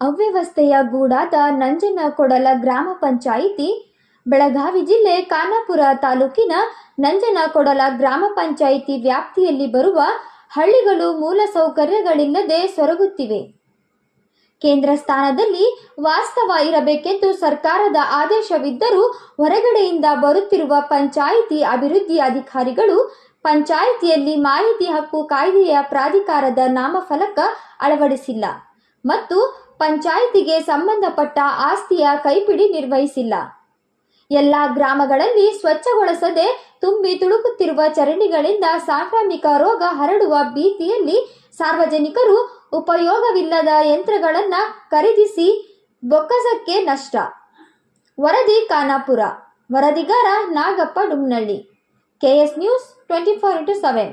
ಅವ್ಯವಸ್ಥೆಯ ಗೂಡಾದ ನಂಜನಕೊಡಲ ಗ್ರಾಮ ಪಂಚಾಯಿತಿ, ಬೆಳಗಾವಿ ಜಿಲ್ಲೆ ಖಾನಾಪುರ ತಾಲೂಕಿನ ನಂಜನಕೊಡಲ ಗ್ರಾಮ ಪಂಚಾಯಿತಿ ವ್ಯಾಪ್ತಿಯಲ್ಲಿ ಬರುವ ಹಳ್ಳಿಗಳು ಮೂಲಸೌಕರ್ಯಗಳಿಲ್ಲದೆ ಸೊರಗುತ್ತಿವೆ. ಕೇಂದ್ರ ಸ್ಥಾನದಲ್ಲಿ ವಾಸ್ತವ ಇರಬೇಕೆಂದು ಸರ್ಕಾರದ ಆದೇಶವಿದ್ದರೂ ಹೊರಗಡೆಯಿಂದ ಬರುತ್ತಿರುವ ಪಂಚಾಯಿತಿ ಅಭಿವೃದ್ಧಿ ಅಧಿಕಾರಿಗಳು ಪಂಚಾಯಿತಿಯಲ್ಲಿ ಮಾಹಿತಿ ಹಕ್ಕು ಕಾಯ್ದೆಯ ಪ್ರಾಧಿಕಾರದ ನಾಮಫಲಕ ಅಳವಡಿಸಿಲ್ಲ ಮತ್ತು ಪಂಚಾಯಿತಿಗೆ ಸಂಬಂಧಪಟ್ಟ ಆಸ್ತಿಯ ಕೈಪಿಡಿ ನಿರ್ವಹಿಸಿಲ್ಲ. ಎಲ್ಲ ಗ್ರಾಮಗಳಲ್ಲಿ ಸ್ವಚ್ಛಗೊಳಿಸದೆ ತುಂಬಿ ತುಳುಕುತ್ತಿರುವ ಚರಂಡಿಗಳಿಂದ ಸಾಂಕ್ರಾಮಿಕ ರೋಗ ಹರಡುವ ಭೀತಿಯಲ್ಲಿ ಸಾರ್ವಜನಿಕರು ಉಪಯೋಗವಿಲ್ಲದ ಯಂತ್ರಗಳನ್ನು ಖರೀದಿಸಿ ಬೊಕ್ಕಸಕ್ಕೆ ನಷ್ಟ. ವರದಿ Khanapur. ವರದಿಗಾರ Nagappa Dumnalli. KS news twenty four into seven.